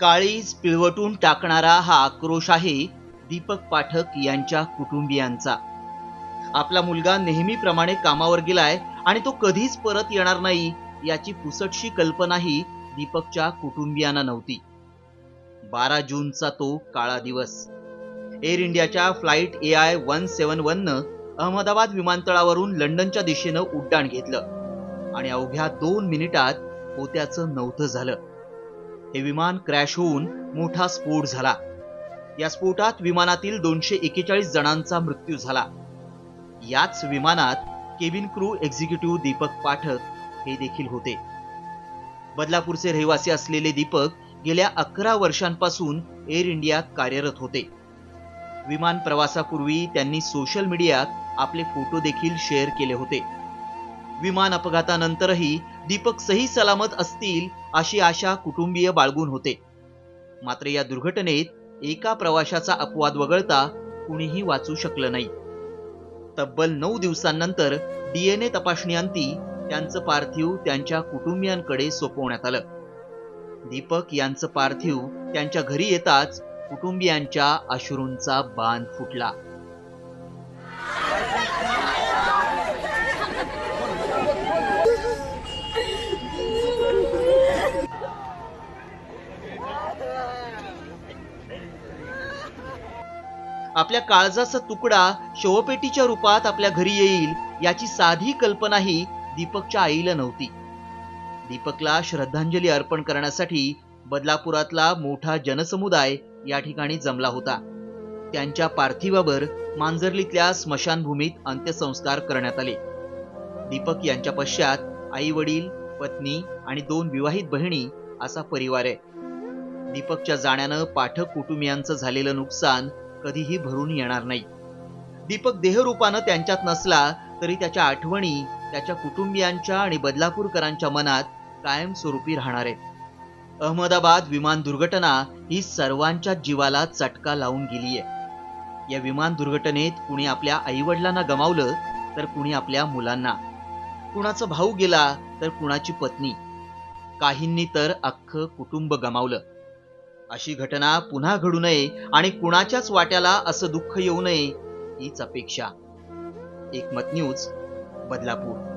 काळीज पिळवटून टाकणारा हा आक्रोश आहे दीपक पाठक यांच्या कुटुंबियांचा. आपला मुलगा नेहमीप्रमाणे कामावर गेलाय आणि तो कधीच परत येणार नाही याची पुसटशी कल्पनाही दीपकच्या कुटुंबियांना नव्हती. बारा जूनचा तो काळा दिवस. एअर इंडियाच्या flight A I one seven वननं Ahmedabad विमानतळावरून लंडनच्या दिशेनं उड्डाण घेतलं आणि अवघ्या दोन मिनिटात पोत्याचं नव्हतं झालं. हे विमान क्रॅश होऊन मोठा स्फोट झाला. या स्फोटात विमानातील दोनशे एकेचाळीस जणांचा मृत्यू झाला. याच विमानात cabin crew executive Deepak Pathak हे देखील होते. बदलापूरचे रहिवासी असलेले दीपक गेल्या अकरा वर्षांपासून एअर इंडियात कार्यरत होते. विमान प्रवासापूर्वी त्यांनी सोशल मीडियात आपले फोटो देखील शेअर केले होते. विमान अपघातानंतरही दीपक सही सलामत असतील अशी आशा कुटुंबीय बाळगून होते. मात्र या दुर्घटनेत एका प्रवाशाचा अपवाद वगळता कुणीही वाचू शकलं नाही. तब्बल नऊ दिवसांनंतर डीएनए तपासणीअंती त्यांचं पार्थिव त्यांच्या कुटुंबियांकडे सोपवण्यात आलं. दीपक यांचं पार्थिव त्यांच्या घरी येताच कुटुंबियांच्या अश्रूंचा बांध फुटला. आपल्या काळजाचा तुकडा शवपेटीच्या रूपात आपल्या घरी येईल याची साधी कल्पनाही दीपकच्या आईला नव्हती. दीपकला श्रद्धांजली अर्पण करण्यासाठी बदलापुरातला मोठा जनसमुदाय या ठिकाणी जमला होता. त्यांच्या पार्थिवावर मांजर्लीतल्या स्मशानभूमीत अंत्यसंस्कार करण्यात आले. दीपक यांच्या पश्चात आई वडील पत्नी आणि दोन विवाहित बहिणी असा परिवार आहे. दीपकच्या जाण्यानं पाठक कुटुंबियांचं झालेलं नुकसान कधीही भरून येणार नाही. दीपक देहरूपानं त्यांच्यात नसला तरी त्याच्या आठवणी त्याच्या कुटुंबियांच्या आणि बदलापूरकरांच्या मनात कायमस्वरूपी राहणार आहेत. अहमदाबाद विमान दुर्घटना ही सर्वांच्या जीवाला चटका लावून गेलीय या विमान दुर्घटनेत कुणी आपल्या आईवडिलांना गमावलं तर कुणी आपल्या मुलांना. कुणाचा भाऊ गेला तर कुणाची पत्नी. काहींनी तर अख्खं कुटुंब गमावलं. अशी घटना पुन्हा घडू नये आणि कुणाच्याच वाट्याला असं दुःख येऊ नये हीच अपेक्षा. एकमत न्यूज बदलापूर.